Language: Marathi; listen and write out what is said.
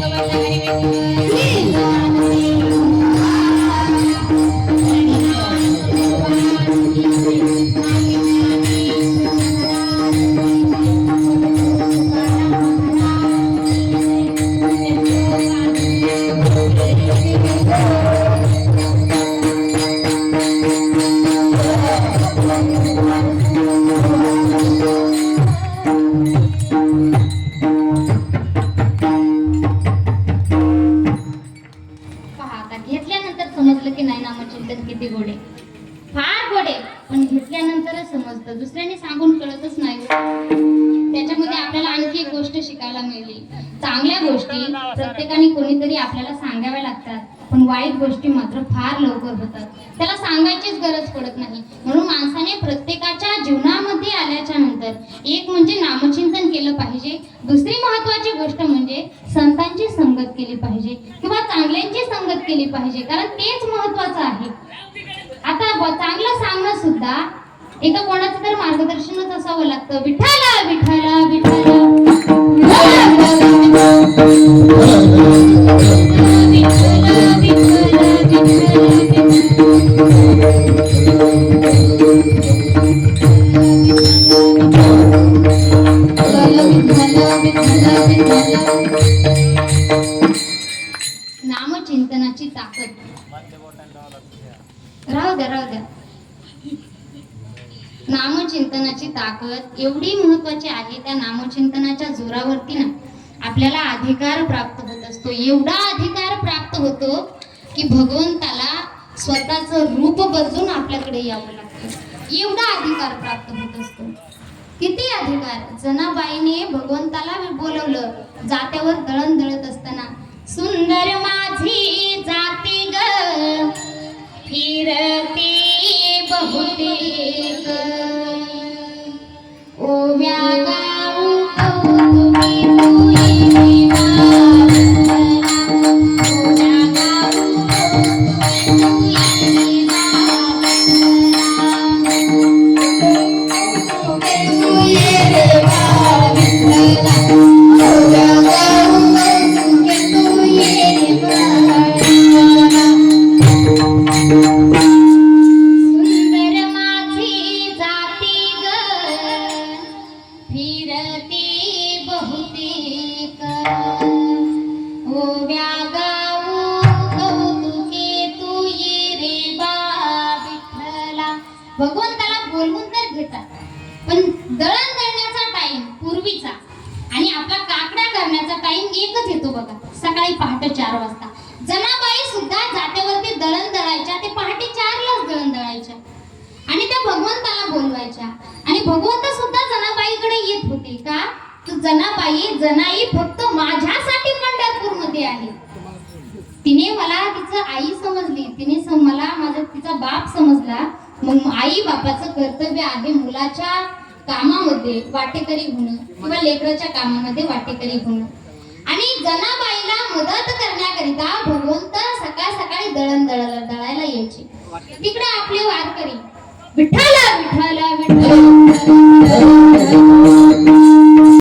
Thank you. किती गोडे? फार गोडे. पण घेतल्यानंतरच समजतं. दुसऱ्याने सांगून कळतच नाही हो. त्याच्यामध्ये आपल्याला आणखी एक गोष्ट शिकायला मिळली. चांगल्या गोष्टी प्रत्येकाने कोणीतरी आपल्याला सांगाव्या लागतात. पण वाईट गोष्टी मात्र फार लवकर होतात. त्याला सांगायचीच गरज पडत नाही. म्हणून माणसाने प्रत्येकाच्या जीवनामध्ये आल्याच्यानंतर एक म्हणजे नामचिंतन केलं पाहिजे. दुसरी महत्वाची गोष्ट म्हणजे संतांची संगत केली पाहिजे. किंवा केली पाहिजे. कारण तेच महत्वाचं आहे. आता चांगलं सांगणं सुद्धा एका कोणाचं तर मार्गदर्शनच असावं लागतं. विठाला विठाला ताकद राहू द्या राहू द्या. नामचिंतनाची ताकद एवढी महत्वाची आहे त्या नामचिंतनाच्या जोरावरती ना आपल्याला अधिकार प्राप्त होत असतो. एवढा अधिकार प्राप्त होतो की भगवंताला स्वतःचं रूप बदलून आपल्याकडे यावं लागतं. एवढा अधिकार प्राप्त होत असतो. किती अधिकार? जनाबाईने भगवंताला बोलवलं. जात्यावर दळण दळत असताना सुंदर भगवंताला बोलवून तर घेतात. पण दळण दळण्याचा टाइम पूर्वीचा आणि आपला काकड्या करण्याचा टाइम एकच येतो बघा. सकाळी पहाटे चार वाजता. जनाबाई सुद्धा जात्यावरती दळण दळायच्या. ते पहाटे चारलाच दळण दळायच्या. आणि त्या भगवंताला बोलवायच्या. आणि भगवंत सुद्धा जनाबाईकडे येत होते का? तर जनाबाई जनाई फक्त माझ्या लागली तिने मला तिचं आई समजली. तिने मला माझा तिचा बाप समजला. मग आई बापाचं कर्तव्य आहे मुलाच्या कामामध्ये वाटेकरी होणं किंवा लेकराच्या कामामध्ये वाटेकरी होणं. आणि जनाबाईला मदत करण्याकरिता भगवंत सकाळ सकाळी दळण दळायला दळायला यायचे. तिकडे आपले वारकरी विठ्ठला विठ्ठला विठ्ठला.